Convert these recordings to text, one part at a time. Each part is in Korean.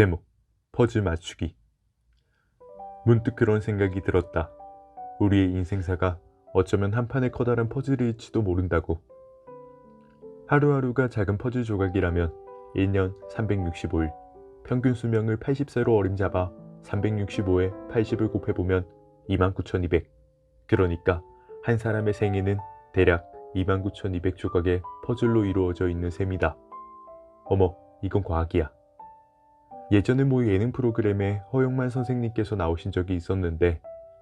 제목 퍼즐 맞추기 문득 그런 생각이 들었다. 우리의 인생사가 어쩌면 한 판의 커다란 퍼즐일지도 모른다고. 하루하루가 작은 퍼즐 조각이라면 1년 365일 평균 수명을 80세로 어림잡아 365에 80을 곱해보면 29,200. 그러니까 한 사람의 생애는 대략 29,200 조각의 퍼즐로 이루어져 있는 셈이다. 어머, 이건 과학이야. 예전에 모 예능 프로그램에 허영만 선생님께서 나오신 적이 있었는데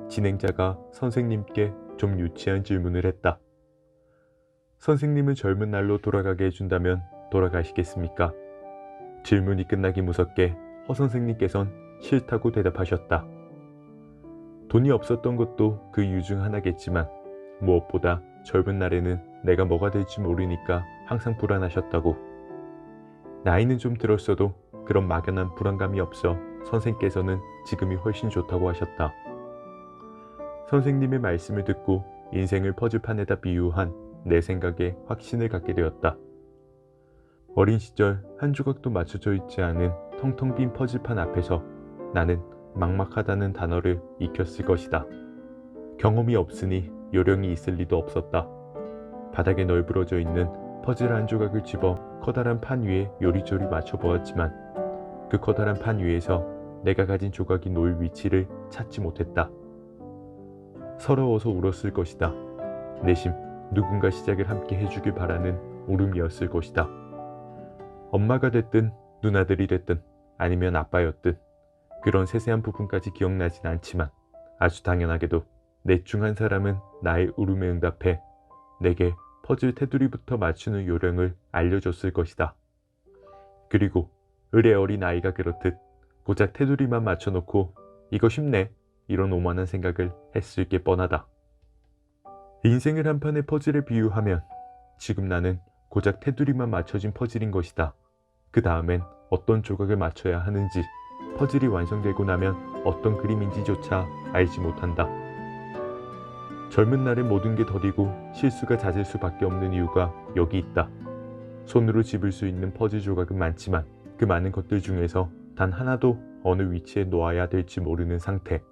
진행자가 선생님께 좀 유치한 질문을 했다. 선생님은 젊은 날로 돌아가게 해준다면 돌아가시겠습니까? 질문이 끝나기 무섭게 허 선생님께선 싫다고 대답하셨다. 돈이 없었던 것도 그 이유 중 하나겠지만 무엇보다 젊은 날에는 내가 뭐가 될지 모르니까 항상 불안하셨다고. 나이는 좀 들었어도 그런 막연한 불안감이 없어 선생께서는 지금이 훨씬 좋다고 하셨다. 선생님의 말씀을 듣고 인생을 퍼즐판에다 비유한 내 생각에 확신을 갖게 되었다. 어린 시절 한 조각도 맞춰져 있지 않은 텅텅 빈 퍼즐판 앞에서 나는 막막하다는 단어를 익혔을 것이다. 경험이 없으니 요령이 있을 리도 없었다. 바닥에 널브러져 있는 퍼즐 한 조각을 집어 커다란 판 위에 요리조리 맞춰보았지만 그 커다란 판 위에서 내가 가진 조각이 놓일 위치를 찾지 못했다. 서러워서 울었을 것이다. 내심 누군가 시작을 함께 해주길 바라는 울음이었을 것이다. 엄마가 됐든 누나들이 됐든 아니면 아빠였든 그런 세세한 부분까지 기억나진 않지만 아주 당연하게도 넷 중 한 사람은 나의 울음에 응답해 내게 퍼즐 테두리부터 맞추는 요령을 알려줬을 것이다. 그리고 을의 어린 아이가 그렇듯 고작 테두리만 맞춰놓고 이거 쉽네 이런 오만한 생각을 했을 게 뻔하다. 인생을 한 판의 퍼즐에 비유하면 지금 나는 고작 테두리만 맞춰진 퍼즐인 것이다. 그 다음엔 어떤 조각을 맞춰야 하는지 퍼즐이 완성되고 나면 어떤 그림인지조차 알지 못한다. 젊은 날의 모든 게 더디고 실수가 잦을 수밖에 없는 이유가 여기 있다. 손으로 집을 수 있는 퍼즐 조각은 많지만 그 많은 것들 중에서 단 하나도 어느 위치에 놓아야 될지 모르는 상태.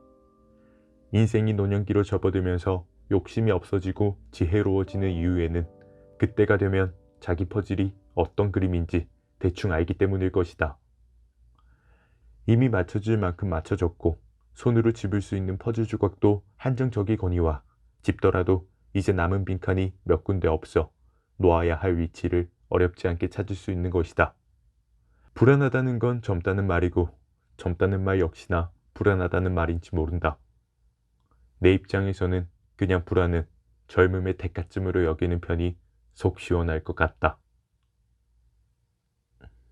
인생이 노년기로 접어들면서 욕심이 없어지고 지혜로워지는 이유에는 그때가 되면 자기 퍼즐이 어떤 그림인지 대충 알기 때문일 것이다. 이미 맞춰질 만큼 맞춰졌고 손으로 집을 수 있는 퍼즐 조각도 한정적이거니와 집더라도 이제 남은 빈칸이 몇 군데 없어 놓아야 할 위치를 어렵지 않게 찾을 수 있는 것이다. 불안하다는 건 젊다는 말이고 젊다는 말 역시나 불안하다는 말인지 모른다. 내 입장에서는 그냥 불안은 젊음의 대가쯤으로 여기는 편이 속 시원할 것 같다.